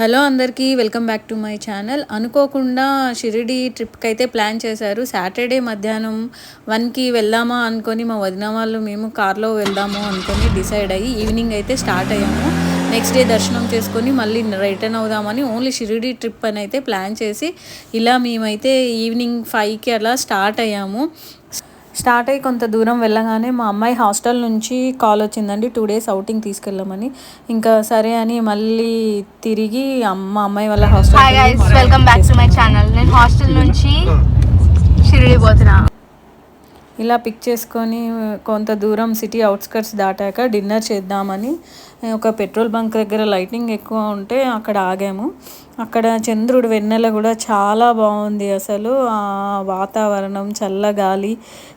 Hello అందరికీ welcome back to my channel. అనుకోకుండా షిరిడి ట్రిప్కి అయితే ప్లాన్ చేశారు. సాటర్డే మధ్యాహ్నం వన్కి వెళ్దామా అనుకొని మా వదిన వాళ్ళు మేము కార్లో వెళ్దాము అనుకొని డిసైడ్ అయ్యి ఈవినింగ్ అయితే స్టార్ట్ అయ్యాము. నెక్స్ట్ డే దర్శనం చేసుకొని మళ్ళీ రిటర్న్ అవుదామని ఓన్లీ షిరిడి ట్రిప్ అని అయితే ప్లాన్ చేసి ఇలా మేమైతే ఈవినింగ్ ఫైవ్కి అలా స్టార్ట్ అయ్యాము. స్టార్ట్ అయ్యి కొంత దూరం వెళ్ళగానే మా అమ్మాయి హాస్టల్ నుంచి కాల్ వచ్చిందండి టూ డేస్ అవుటింగ్ తీసుకెళ్ళమని. ఇంకా సరే అని మళ్ళీ తిరిగి మా అమ్మాయి వాళ్ళ guys welcome back to my channel నేను హాస్టల్ నుంచి షిరిడి పోతున్నా. ఇలా పిక్ చేసుకొని కొంత దూరం సిటీ అవుట్స్కట్స్ దాటాక డిన్నర్ చేద్దామని ఒక పెట్రోల్ బంక్ దగ్గర లైటింగ్ ఎక్కువ ఉంటే అక్కడ ఆగాము. అక్కడ చంద్రుడు వెన్నెల కూడా చాలా బాగుంది అసలు. ఆ వాతావరణం చల్లగాలి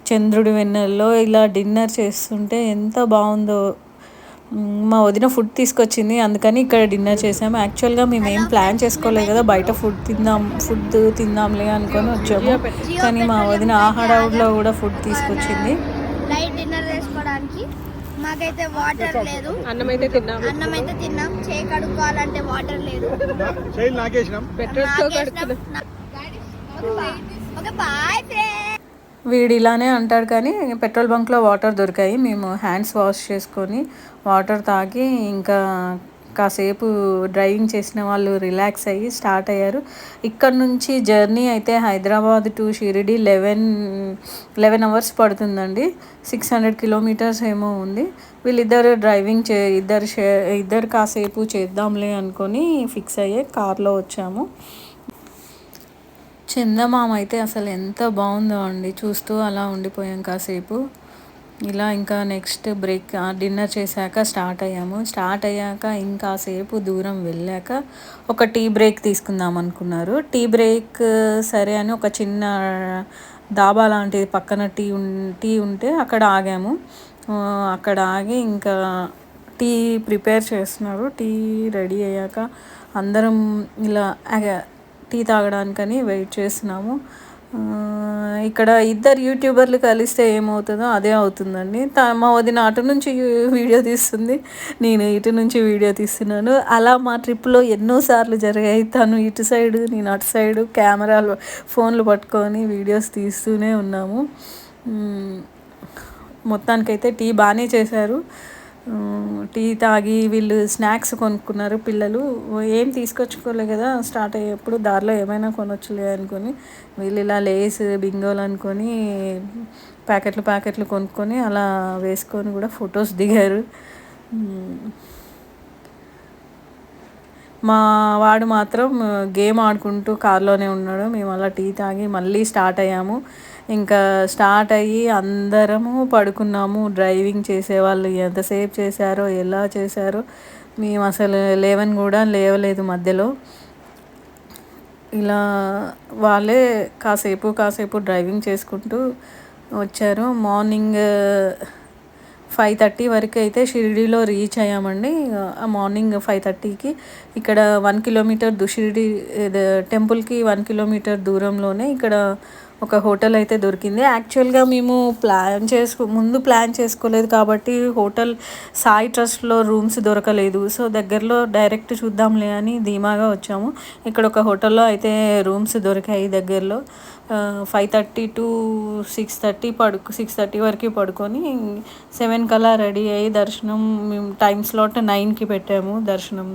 చంద్రుడి వెన్నెల్లో ఇలా డిన్నర్ చేస్తుంటే ఎంత బాగుందో. మా వదిన ఫుడ్ తీసుకొచ్చింది. అందుకని ఇక్కడ డిన్నర్ చేసాము యాక్చువల్గా మేము ఏం ప్లాన్ చేసుకోలేదు కదా బయట ఫుడ్ తిందాం ఫుడ్ తిందాంలే అనుకొని వచ్చాము. కానీ మా వదిన ఆ హడావుడిలో కూడా ఫుడ్ తీసుకొచ్చింది. నైట్ డిన్నర్ చేసుకోవడానికి మాకైతే వాటర్ లేదు. అన్నం అయితే తిన్నాం. అన్నం అయితే తిన్నాం చేయి కడుక్కోవాలంటే వాటర్ లేదు శైలి నాకేసినాం ఓకే బాయ్ ఫ్రెండ్. వీడు ఇలానే అంటాడు కానీ పెట్రోల్ బంక్లో వాటర్ దొరికాయి. మేము హ్యాండ్స్ వాష్ చేసుకొని వాటర్ తాగి ఇంకా కాసేపు డ్రైవింగ్ చేసిన వాళ్ళు రిలాక్స్ అయ్యి స్టార్ట్ అయ్యారు. ఇక్కడ నుంచి జర్నీ అయితే Hyderabad to Shirdi eleven eleven hours పడుతుందండి. సిక్స్ హండ్రెడ్ కిలోమీటర్స్ ఏమో ఉంది. వీళ్ళిద్దరు డ్రైవింగ్ చే ఇద్దరు షే ఇద్దరు కాసేపు చేద్దాంలే అనుకొని ఫిక్స్ అయ్యే కార్లో వచ్చాము. చందమామ అయితే అసలు ఎంత బాగుందో అండి. చూస్తూ అలా ఉండిపోయాం కాసేపు. ఇలా ఇంకా నెక్స్ట్ బ్రేక్ డిన్నర్ చేశాక స్టార్ట్ అయ్యాము. స్టార్ట్ అయ్యాక ఇంకాసేపు దూరం వెళ్ళాక ఒక టీ బ్రేక్ తీసుకుందాం అనుకున్నారు. టీ బ్రేక్ సరే అని ఒక చిన్న దాబా లాంటిది పక్కన టీ టీ ఉంటే అక్కడ ఆగాము. అక్కడ ఆగి ఇంకా టీ ప్రిపేర్ చేస్తున్నారు. టీ రెడీ అయ్యాక అందరం ఇలా టీ తాగడానికని వెయిట్ చేస్తున్నాము. ఇక్కడ ఇద్దరు యూట్యూబర్లు కలిస్తే ఏమవుతుందో అదే అవుతుందండి. మా వదిన అటు నుంచి వీడియో తీస్తుంది నేను ఇటు నుంచి వీడియో తీస్తున్నాను. అలా మా ట్రిప్లో ఎన్నోసార్లు జరిగాయి. తను ఇటు సైడు నేను అటు సైడు కెమెరాలు ఫోన్లు పట్టుకొని వీడియోస్ తీస్తూనే ఉన్నాము. మొత్తానికైతే టీ బాగానే చేశారు. టీ తాగి వీళ్ళు స్నాక్స్ కొనుక్కున్నారు పిల్లలు. ఏం తీసుకొచ్చుకోలే కదా స్టార్ట్ అయ్యేప్పుడు దారిలో ఏమైనా కొనొచ్చులే అనుకొని వీళ్ళు ఇలా లేస్ బింగోలు అనుకొని ప్యాకెట్లు ప్యాకెట్లు కొనుక్కొని అలా వేసుకొని కూడా ఫొటోస్ దిగారు. మా వాడు మాత్రం గేమ్ ఆడుకుంటూ కార్లోనే ఉన్నాడు. మేము అలా టీ తాగి మళ్ళీ స్టార్ట్ అయ్యాము. ఇంకా స్టార్ట్ అయ్యి అందరము పడుకున్నాము. డ్రైవింగ్ చేసేవాళ్ళు ఎంతసేపు చేశారో ఎలా చేశారో మేము అసలు లేవని కూడా లేవలేదు మధ్యలో. ఇలా వాళ్ళే కాసేపు కాసేపు డ్రైవింగ్ చేసుకుంటూ వచ్చారు. మార్నింగ్ ఫైవ్ థర్టీ వరకు అయితే షిరిడీలో రీచ్ అయ్యామండి. మార్నింగ్ ఫైవ్ థర్టీకి ఇక్కడ వన్ కిలోమీటర్ షిరిడి టెంపుల్కి వన్ కిలోమీటర్ దూరంలోనే ఇక్కడ ఒక హోటల్ అయితే దొరికింది. యాక్చువల్గా మేము ప్లాన్ చేసుకో ముందు ప్లాన్ చేసుకోలేదు కాబట్టి హోటల్ సాయి ట్రస్ట్లో రూమ్స్ దొరకలేదు. సో దగ్గరలో డైరెక్ట్ చూద్దాంలే అని ధీమాగా వచ్చాము. ఇక్కడ ఒక హోటల్లో అయితే రూమ్స్ దొరికాయి దగ్గరలో. Five thirty to six thirty పడుకు సిక్స్ థర్టీ వరకు పడుకొని సెవెన్ కల్లా రెడీ అయ్యి దర్శనం మేము టైం స్లాట్ నైన్కి పెట్టాము దర్శనం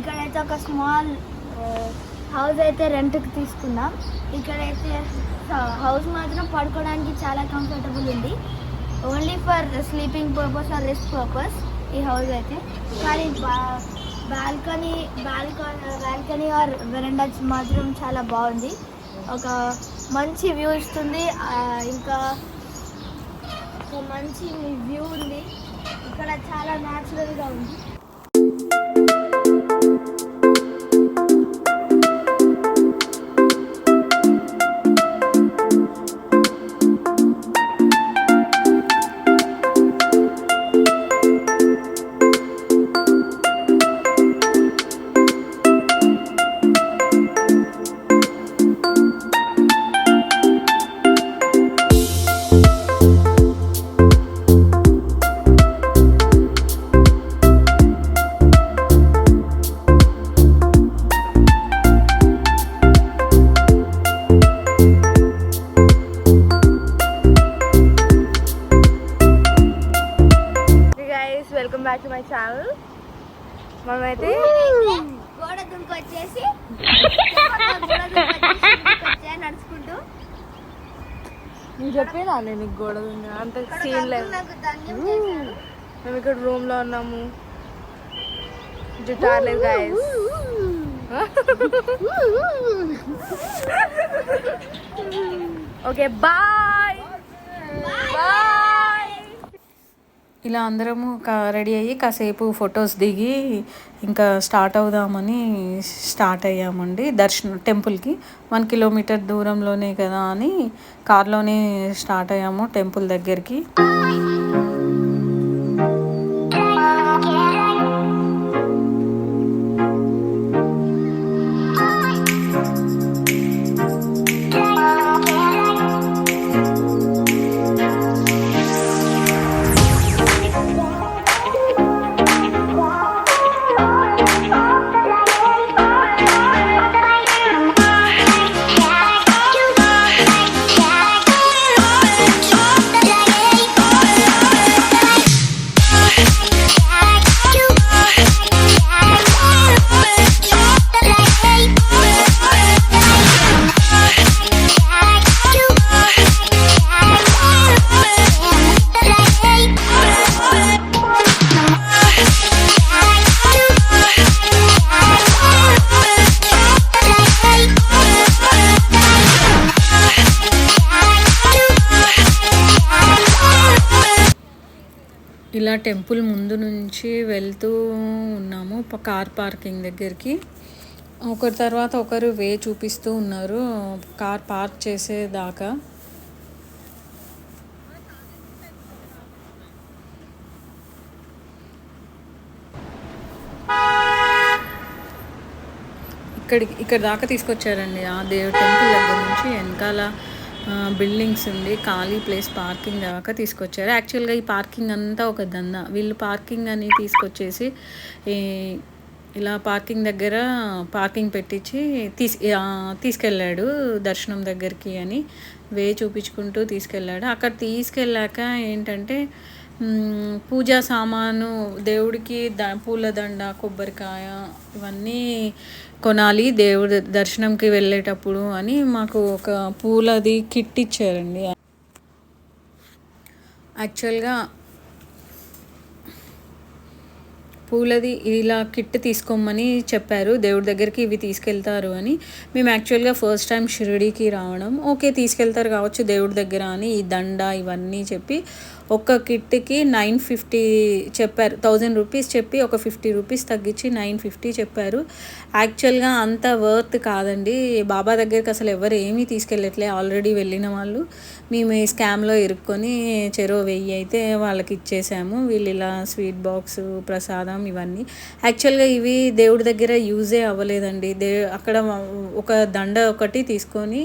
ఇక్కడైతే ఒక స్మాల్ హౌస్ అయితే రెంట్కి తీసుకున్నాం. ఇక్కడైతే హౌస్ మాత్రం పడుకోవడానికి చాలా కంఫర్టబుల్ ఉంది. Only for sleeping purpose or rest purpose ఈ హౌస్ అయితే. కానీ balcony balcony balcony or veranda మాత్రం చాలా బాగుంది. ఒక మంచి వ్యూ ఇస్తుంది. ఇంకా ఒక మంచి వ్యూ ఉంది. ఇక్కడ చాలా న్యాచురల్గా ఉంది. నేను చెప్పేదా నేను నీకు గోడ ఉంది అంత సీన్ లేదు మేము ఇక్కడ రూమ్లో ఉన్నాము. జుట్టాలేదు గాయస్ ఓకే బాయ్ బాయ్ ఇలా అందరము రెడీ అయ్యి కాసేపు ఫొటోస్ దిగి ఇంకా స్టార్ట్ అవుదామని స్టార్ట్ అయ్యామండి. దర్శనం టెంపుల్కి. వన్ కిలోమీటర్ దూరంలోనే కదా అని కార్లోనే స్టార్ట్ అయ్యాము టెంపుల్ దగ్గరికి. ఇలా టెంపుల్ ముందు నుంచి వెళ్తూ ఉన్నాము కార్ పార్కింగ్ దగ్గరికి. ఒకరి తర్వాత ఒకరు వే చూపిస్తూ ఉన్నారు కార్ పార్క్ చేసేదాకా. ఇక్కడికి ఇక్కడ దాకా తీసుకొచ్చారండి ఆ దేవుడి టెంపుల్ దగ్గర నుంచి వెనకాల. బిల్డింగ్స్ ఉంది. ఖాళీ ప్లేస్ పార్కింగ్ దాకా తీసుకొచ్చారు. యాక్చువల్గా ఈ పార్కింగ్ అంతా ఒక దంద. వీళ్ళు పార్కింగ్ అని తీసుకొచ్చేసి ఈ ఇలా పార్కింగ్ దగ్గర పార్కింగ్ పెట్టించి తీసు తీసుకెళ్ళాడు దర్శనం దగ్గరికి అని. వే చూపించుకుంటూ తీసుకెళ్ళాడు. అక్కడ తీసుకెళ్ళాక ఏంటంటే పూజా సామాను దేవుడికి ద పూలదండ కొబ్బరికాయ ఇవన్నీ కొనాలి. దేవుడి దర్శనంకి వెళ్ళేటప్పుడు అని మాకు ఒక పూలది కిట్ ఇచ్చారండి. యాక్చువల్గా పూలది ఇలా కిట్ తీసుకోమని చెప్పారు. దేవుడి దగ్గరికి ఇవి తీసుకెళ్తారు అని. మేము యాక్చువల్గా ఫస్ట్ టైం షిరిడీకి రావడం. ఓకే తీసుకెళ్తారు కావచ్చు దేవుడి దగ్గర అని ఈ దండ ఇవన్నీ చెప్పి ఒక్క కిట్కి నైన్ ఫిఫ్టీ చెప్పారు థౌజండ్ రూపీస్ చెప్పి ఒక ఫిఫ్టీ రూపీస్ తగ్గించి నైన్ ఫిఫ్టీ చెప్పారు. యాక్చువల్గా అంత వర్త్ కాదండి. బాబా దగ్గరికి అసలు ఎవరు ఏమీ తీసుకెళ్ళట్లే ఆల్రెడీ వెళ్ళిన వాళ్ళు. మేము ఈ స్కామ్లో ఇరుక్కొని చెరో వెయ్యి అయితే వాళ్ళకి ఇచ్చేసాము. వీళ్ళు ఇలా స్వీట్ బాక్స్ ప్రసాదం ఇవన్నీ. యాక్చువల్గా ఇవి దేవుడి దగ్గర యూజే అవ్వలేదండి. దే అక్కడ ఒక దండ ఒకటి తీసుకొని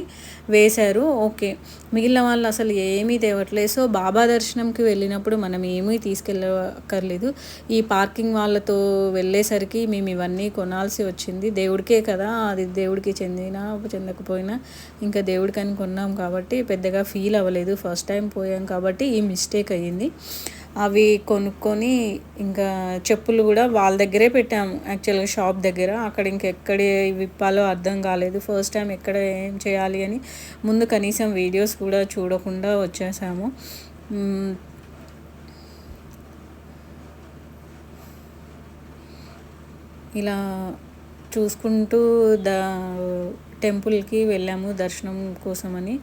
వేశారు. ఓకే. మిగిలిన వాళ్ళు అసలు ఏమీ తేవట్లేదు. సో బాబా దర్శనంకి వెళ్ళినప్పుడు మనం ఏమీ తీసుకెళ్ళక్కర్లేదు. ఈ పార్కింగ్ వాళ్ళతో వెళ్ళేసరికి మేము ఇవన్నీ కొనాల్సి వచ్చింది. దేవుడికే కదా. అది దేవుడికి చెందినా చెందకపోయినా ఇంకా దేవుడికని కొన్నాం కాబట్టి పెద్దగా ఫీల్ అవ్వలేదు. ఫస్ట్ టైం పోయాం కాబట్టి ఈ మిస్టేక్ అయ్యింది. అవి కొనుక్కొని ఇంకా చెప్పులు కూడా వాళ్ళ దగ్గరే పెట్టాము. యాక్చువల్గా షాప్ దగ్గర. అక్కడ ఇంకెక్కడ విప్పాలో అర్థం కాలేదు. ఫస్ట్ టైం ఎక్కడ ఏం చేయాలి అని ముందు కనీసం వీడియోస్ కూడా చూడకుండా వచ్చేసాము. ఇలా చూసుకుంటూ ద టెంపుల్కి వెళ్ళాము దర్శనం కోసమని.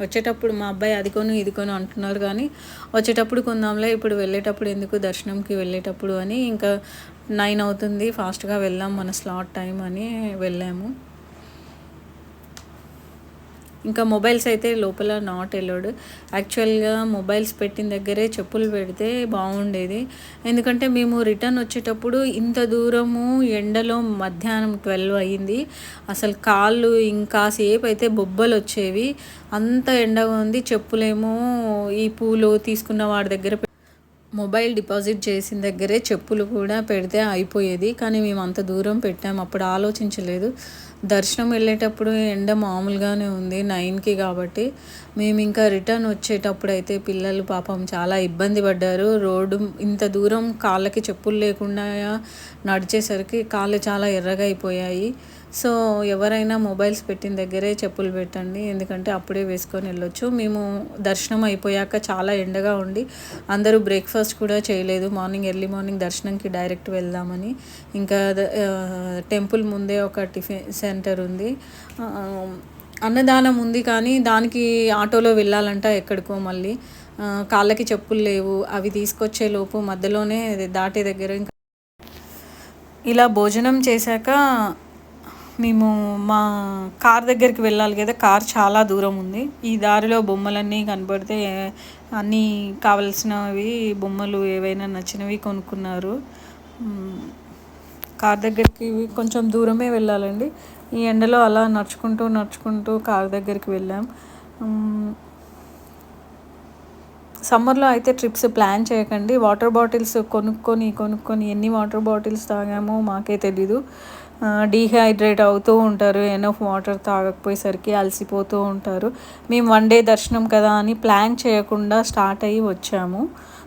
వచ్చేటప్పుడు మా అబ్బాయి అది కొను ఇది కొను అంటున్నారు కానీ వచ్చేటప్పుడు కొందాంలే ఇప్పుడు వెళ్ళేటప్పుడు ఎందుకు దర్శనంకి వెళ్ళేటప్పుడు అని ఇంకా నైన్ అవుతుంది ఫాస్ట్గా వెళ్దాం మన స్లాట్ టైం అని వెళ్ళాము. ఇంకా మొబైల్స్ అయితే లోపల నాట్ ఎలోడ్ యాక్చువల్గా మొబైల్స్ పెట్టిన దగ్గరే చెప్పులు పెడితే బాగుండేది. ఎందుకంటే మేము రిటర్న్ వచ్చేటప్పుడు ఇంత దూరము ఎండలో మధ్యాహ్నం ట్వెల్వ్ అయ్యింది. అసలు కాళ్ళు ఇంకా సేపు అయితే బొబ్బలు వచ్చేవి. అంత ఎండగా ఉంది. చెప్పులేమో ఈ పూలు తీసుకున్న వాడి దగ్గర మొబైల్ డిపాజిట్ చేసిన దగ్గరే చెప్పులు కూడా పెడితే అయిపోయేది. కానీ మేము అంత దూరం పెట్టాము. అప్పుడు ఆలోచించలేదు. దర్శనం వెళ్ళేటప్పుడు ఎండ మామూలుగానే ఉంది నైన్కి కాబట్టి. మేము ఇంకా రిటర్న్ వచ్చేటప్పుడు అయితే పిల్లలు పాపం చాలా ఇబ్బంది పడ్డారు. రోడ్డు ఇంత దూరం కాళ్ళకి చెప్పులు లేకుండా నడిచేసరికి కాళ్ళు చాలా ఎర్రగా అయిపోయాయి. సో ఎవరైనా మొబైల్స్ పెట్టిన దగ్గరే చెప్పులు పెట్టండి. ఎందుకంటే అప్పుడే వేసుకొని వెళ్ళొచ్చు. మేము దర్శనం అయిపోయాక చాలా ఎండగా ఉండి అందరూ బ్రేక్ఫాస్ట్ కూడా చేయలేదు. మార్నింగ్ ఎర్లీ మార్నింగ్ దర్శనంకి డైరెక్ట్ వెళ్దామని. ఇంకా టెంపుల్ ముందే ఒక టిఫిన్ సెంటర్ ఉంది. అన్నదానం ఉంది కానీ దానికి ఆటోలో వెళ్ళాలంట ఎక్కడికో మళ్ళీ. కాళ్ళకి చెప్పులు లేవు. అవి తీసుకొచ్చే లోపు మధ్యలోనే దాటే దగ్గర ఇంకా ఇలా భోజనం చేశాక మేము మా కార్ దగ్గరికి వెళ్ళాలి కదా కార్ చాలా దూరం ఉంది. ఈ దారిలో బొమ్మలన్నీ కనబడితే అన్నీ కావలసినవి బొమ్మలు ఏవైనా నచ్చినవి కొనుక్కున్నారు. కార్ దగ్గరికి కొంచెం దూరమే వెళ్ళాలండి. ఈ ఎండలో అలా నడుచుకుంటూ నడుచుకుంటూ కార్ దగ్గరికి వెళ్ళాం. సమ్మర్లో అయితే ట్రిప్స్ ప్లాన్ చేయకండి. వాటర్ బాటిల్స్ కొనుక్కొని కొనుక్కొని ఎన్ని వాటర్ బాటిల్స్ తాగామో మాకే తెలీదు. డీహైడ్రేట్ అవుతూ ఉంటారు. ఎనఫ్ వాటర్ తాగకపోయేసరికి అలసిపోతూ ఉంటారు. మేము వన్ డే దర్శనం కదా అని ప్లాన్ చేయకుండా స్టార్ట్ అయ్యి వచ్చాము.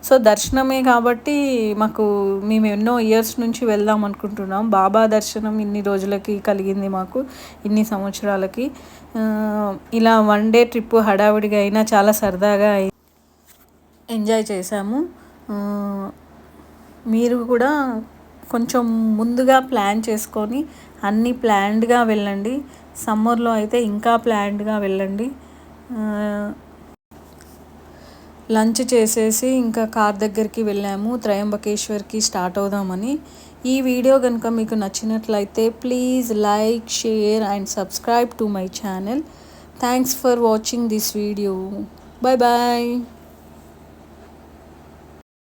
సో దర్శనమే కాబట్టి మాకు మేము ఎన్నో ఇయర్స్ నుంచి వెళ్దాం అనుకుంటున్నాం. బాబా దర్శనం ఇన్ని రోజులకి కలిగింది మాకు ఇన్ని సంవత్సరాలకి. ఇలా వన్ డే ట్రిప్ హడావిడిగా అయినా చాలా సరదాగా అయి ఎంజాయ్ చేసాము మీరు కూడా కొంచెం ముందుగా ప్లాన్ చేసుకొని అన్నీ ప్లాన్డ్గా వెళ్ళండి. సమ్మర్లో అయితే ఇంకా ప్లాన్డ్గా వెళ్ళండి. లంచ్ చేసేసి ఇంకా కార్ దగ్గరికి వెళ్ళాము. త్రయంబకేశ్వర్కి స్టార్ట్ అవుదామని. ఈ వీడియో కనుక మీకు నచ్చినట్లయితే please like share and subscribe to my channel. Thanks for watching this video. Bye bye